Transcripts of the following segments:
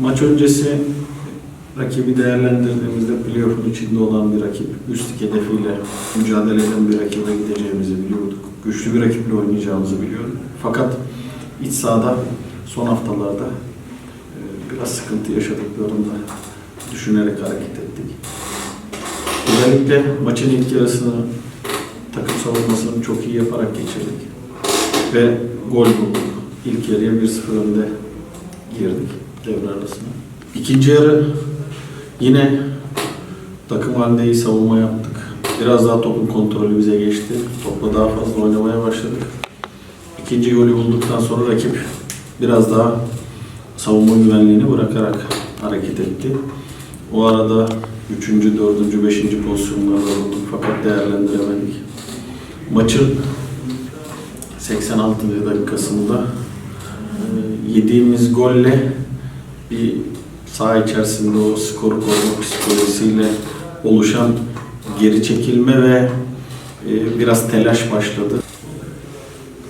Maç öncesi rakibi değerlendirdiğimizde playoff'un içinde olan bir rakip, üst hedefiyle mücadele eden bir rakibe gideceğimizi biliyorduk. Güçlü bir rakiple oynayacağımızı biliyorduk. Fakat iç sahada son haftalarda e, biraz sıkıntı yaşadıklarını düşünerek hareket ettik. Özellikle maçın ilk yarısını takım savunmasını çok iyi yaparak geçirdik. Ve gol bulduk. İlk yarıya 1-0 önde girdik devre arasına. İkinci yarı yine takım halinde iyi savunma yaptık. Biraz daha topun kontrolü bize geçti. Topla daha fazla oynamaya başladık. İkinci golü bulduktan sonra rakip biraz daha savunma güvenliğini bırakarak hareket etti. O arada 3. 4. 5. pozisyonlarda bulduk fakat değerlendiremedik. Maçın 86. dakikasında e, yediğimiz golle bir saha içerisinde o skoru korumak psikolojisiyle oluşan geri çekilme ve e, biraz telaş başladı.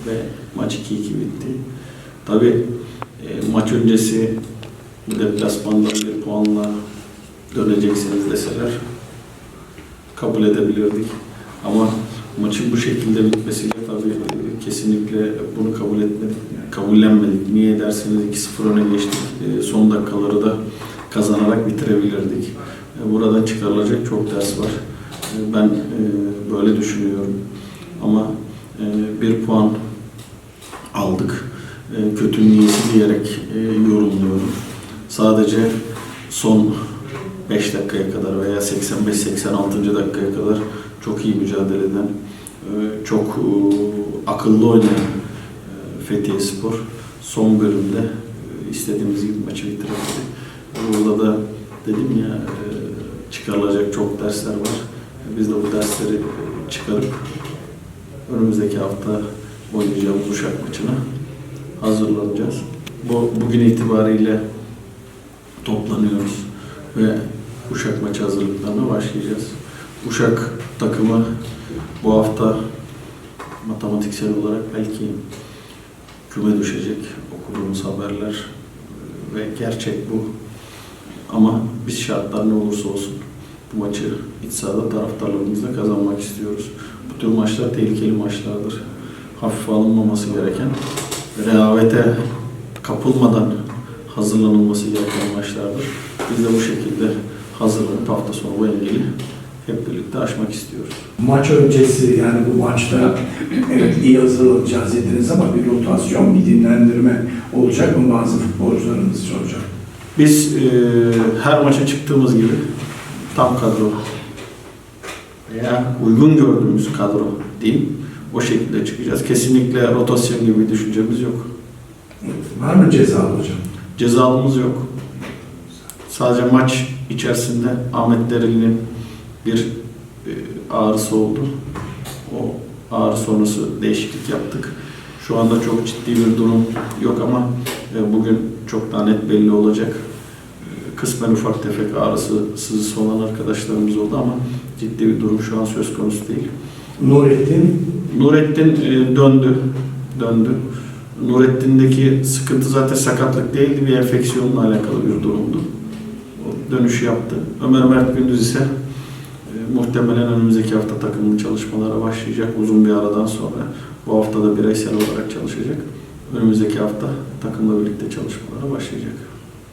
Ve maç 2-2 bitti. Tabi maç öncesi deplasmandan bir puanla döneceksiniz deseler kabul edebilirdik. Ama maçın bu şekilde bitmesiyle tabii e, kesinlikle bunu kabul etmedik. Kabullenmedik. Niye derseniz 2-0 öne geçtik. E, Son dakikaları da kazanarak bitirebilirdik. E, Buradan çıkarılacak çok ders var. Ben böyle düşünüyorum. Ama bir puan aldık. E, Kötü niyesi diyerek yorumluyorum. Sadece son 5 dakikaya kadar veya 85-86. dakikaya kadar çok iyi mücadele eden, çok e, akıllı oynayan e, Fethiye Spor son bölümde e, istediğimiz gibi maçı bitiremedi. Burada da dedim ya çıkarılacak çok dersler var. Biz de bu dersleri çıkarıp önümüzdeki hafta oynayacağımız Uşak maçına hazırlanacağız. Bu, bugün itibariyle toplanıyoruz ve Uşak maçı hazırlıklarına başlayacağız. Uşak takımı bu hafta matematiksel olarak belki küme düşecek okuduğumuz haberler ve gerçek bu. Ama biz şartlar ne olursa olsun bu maçı iç sahada taraftarlarımızla kazanmak istiyoruz. Bu tür maçlar tehlikeli maçlardır. Hafife alınmaması gereken, rehavete kapılmadan hazırlanılması gereken maçlardır. Biz de bu şekilde hazırlanıp hafta sonu bu engeli hep birlikte aşmak istiyoruz. Maç öncesi yani bu maçta evet iyi hazırlanacağız dediniz ama bir rotasyon, bir dinlendirme olacak mı bazı futbolcularımız soracak. Biz e, her maça çıktığımız gibi tam kadro veya uygun gördüğümüz kadro diyeyim o şekilde çıkacağız. Kesinlikle rotasyon gibi bir düşüncemiz yok. Var mı ceza hocam? Cezalımız yok. Sadece maç içerisinde Ahmet Dereli'nin bir e, ağrısı oldu. O ağrı sonrası değişiklik yaptık. Şu anda çok ciddi bir durum yok ama e, bugün çok daha net belli olacak. E, Kısmen ufak tefek ağrısı, sızısı olan arkadaşlarımız oldu ama ciddi bir durum şu an söz konusu değil. Nurettin Nurettin döndü. Döndü. Nurettin'deki sıkıntı zaten sakatlık değildi, bir enfeksiyonla alakalı bir durumdu. O dönüşü yaptı. Ömer Mert Gündüz ise e, muhtemelen önümüzdeki hafta takımlı çalışmalara başlayacak uzun bir aradan sonra. Bu hafta da bireysel olarak çalışacak. Önümüzdeki hafta takımla birlikte çalışmalara başlayacak.